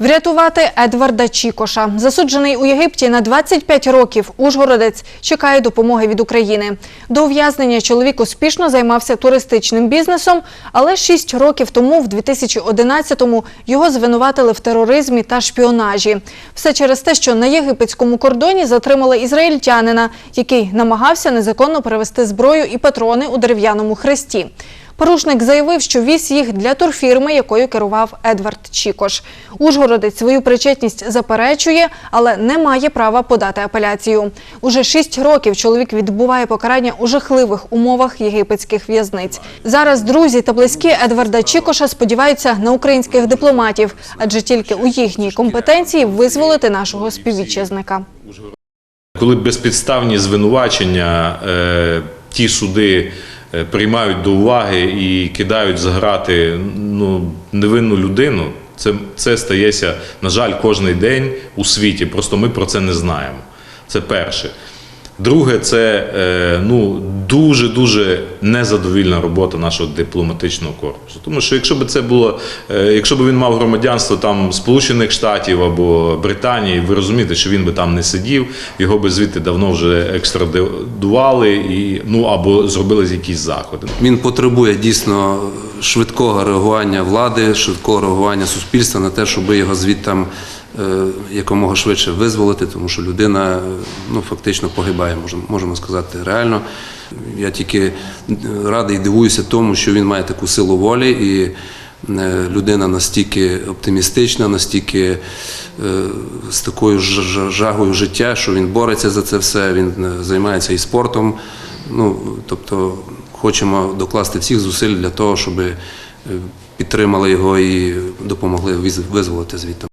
Врятувати Едварда Чікоша. Засуджений у Єгипті на 25 років, Ужгородець чекає допомоги від України. До ув'язнення чоловік успішно займався туристичним бізнесом, але 6 років тому, в 2011-му, його звинуватили в тероризмі та шпіонажі. Все через те, що на єгипетському кордоні затримали ізраїльтянина, який намагався незаконно перевести зброю і патрони у дерев'яному хресті. Порушник заявив, що віз їх для турфірми, якою керував Едвард Чікош. Ужгородець свою причетність заперечує, але не має права подати апеляцію. Уже шість років чоловік відбуває покарання у жахливих умовах єгипетських в'язниць. Зараз друзі та близькі Едварда Чікоша сподіваються на українських дипломатів, адже тільки у їхній компетенції визволити нашого співвітчизника. Коли безпідставні звинувачення, е, ті суди приймають до уваги і кидають заграти ну, невинну людину, це, це стається, на жаль, кожен день у світі. Просто ми про це не знаємо. Це перше. Друге, це е, ну, дуже-дуже незадовільна робота нашого дипломатичного корпусу. Тому що якщо б це було, е, якщо б він мав громадянство там Сполучених Штатів або Британії, ви розумієте, що він би там не сидів, його би звідти давно вже екстрадували і ну або зробили якісь заходи. Він потребує дійсно швидкого реагування влади, швидкого реагування суспільства на те, щоб його звідти якомога швидше визволити, тому що людина е, ну, фактично погибає, можемо, сказати реально. Я тільки е, радий і дивуюся тому, що він має таку силу волі і е, людина настільки оптимістична, настільки е, з такою жагою життя, що він бореться за це все, він е, займається і спортом. Ну, тобто хочемо докласти всіх зусиль для того, щоб е, підтримали його і допомогли визволити звідти.